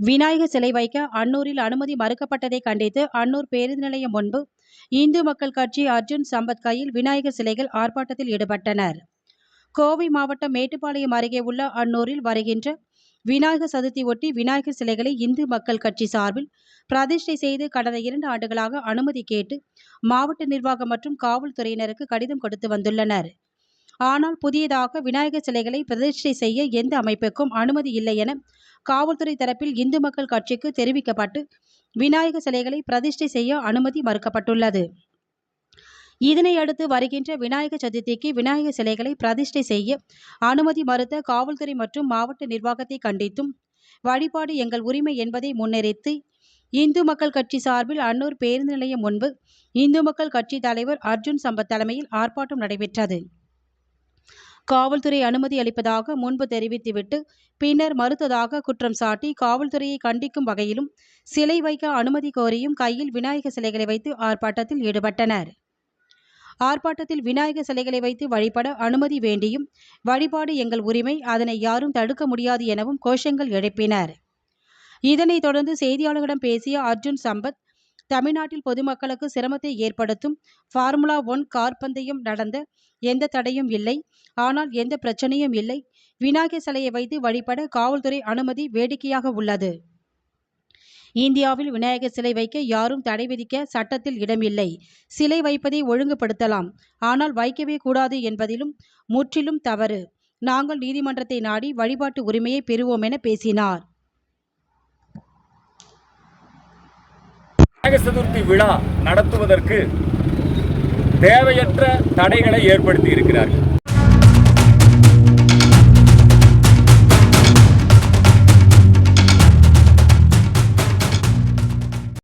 விநாயகர் சிலை வைக்க அன்னூரில் அனுமதி மறுக்கப்பட்டதை கண்டித்து அன்னூர் பேருந்து நிலையம் முன்பு இந்து மக்கள் கட்சி அர்ஜுன் சம்பத் கையில் விநாயகர் சிலைகள் ஆர்ப்பாட்டத்தில் ஈடுபட்டனர். கோவை மாவட்டம் மேட்டுப்பாளையம் அருகே உள்ள அன்னூரில் வருகின்ற விநாயகர் சதுர்த்தி ஒட்டி விநாயகர் சிலைகளை இந்து மக்கள் கட்சி சார்பில் பிரதிஷ்டை செய்து கடந்த இரண்டு ஆண்டுகளாக அனுமதி கேட்டு மாவட்ட நிர்வாகம் மற்றும் காவல்துறையினருக்கு கடிதம் கொடுத்து வந்துள்ளனர். ஆனால் புதியதாக விநாயகர் சிலைகளை பிரதிஷ்டை செய்ய எந்த அமைப்புக்கும் அனுமதி இல்லை என காவல்துறை தரப்பில் இந்து மக்கள் கட்சிக்கு தெரிவிக்கப்பட்டு விநாயகர் சிலைகளை பிரதிஷ்டை செய்ய அனுமதி மறுக்கப்பட்டுள்ளது. இதனையடுத்து வருகின்ற விநாயகர் சதுர்த்திக்கு விநாயகர் சிலைகளை பிரதிஷ்டை செய்ய அனுமதி மறுத்த காவல்துறை மற்றும் மாவட்ட நிர்வாகத்தை கண்டித்தும் வழிபாடு எங்கள் உரிமை என்பதை முன்னிறுத்தி இந்து மக்கள் கட்சி சார்பில் அன்னூர் பேருந்து நிலையம் முன்பு இந்து மக்கள் கட்சி தலைவர் அர்ஜுன் சம்பத் தலைமையில் ஆர்ப்பாட்டம் நடைபெற்றது. காவல்துறை அனுமதி அளிப்பதாக முன்பு தெரிவித்துவிட்டு பின்னர் மறுத்ததாக குற்றம் சாட்டி காவல்துறையை கண்டிக்கும் வகையிலும் சிலை வைக்க அனுமதி கோரியும் கையில் விநாயகர் சிலைகளை வைத்து ஆர்ப்பாட்டத்தில் ஈடுபட்டனர். ஆர்ப்பாட்டத்தில் விநாயகர் சிலைகளை வைத்து வழிபட அனுமதி வேண்டியும் வழிபாடு எங்கள் உரிமை அதனை யாரும் தடுக்க முடியாது எனவும் கோஷங்கள் எழுப்பினர். இதனைத் தொடர்ந்து செய்தியாளர்களிடம் பேசிய அர்ஜுன் சம்பத் தமிழ்நாட்டில் பொதுமக்களுக்கு சிரமத்தை ஏற்படுத்தும் ஃபார்முலா ஒன் கார் பந்தயம் நடந்த எந்த தடையும் இல்லை. ஆனால் எந்த பிரச்சனையும் இல்லை. விநாயகர் சிலையை வைத்து வழிபட காவல்துறை அனுமதி வேடிக்கையாக உள்ளது. இந்தியாவில் விநாயகர் சிலை வைக்க யாரும் தடை விதிக்க சட்டத்தில் இடமில்லை. சிலை வைப்பதை ஒழுங்குபடுத்தலாம். ஆனால் வைக்கவே கூடாது என்பதிலும் முற்றிலும் தவறு. நாங்கள் நீதிமன்றத்தை நாடி வழிபாட்டு உரிமையை பெறுவோம் என பேசினார். விநாயகர் சதுர்த்தி விழா நடத்துவதற்கு தேவையற்ற தடைகளை ஏற்படுத்தி இருக்கிறார்கள்.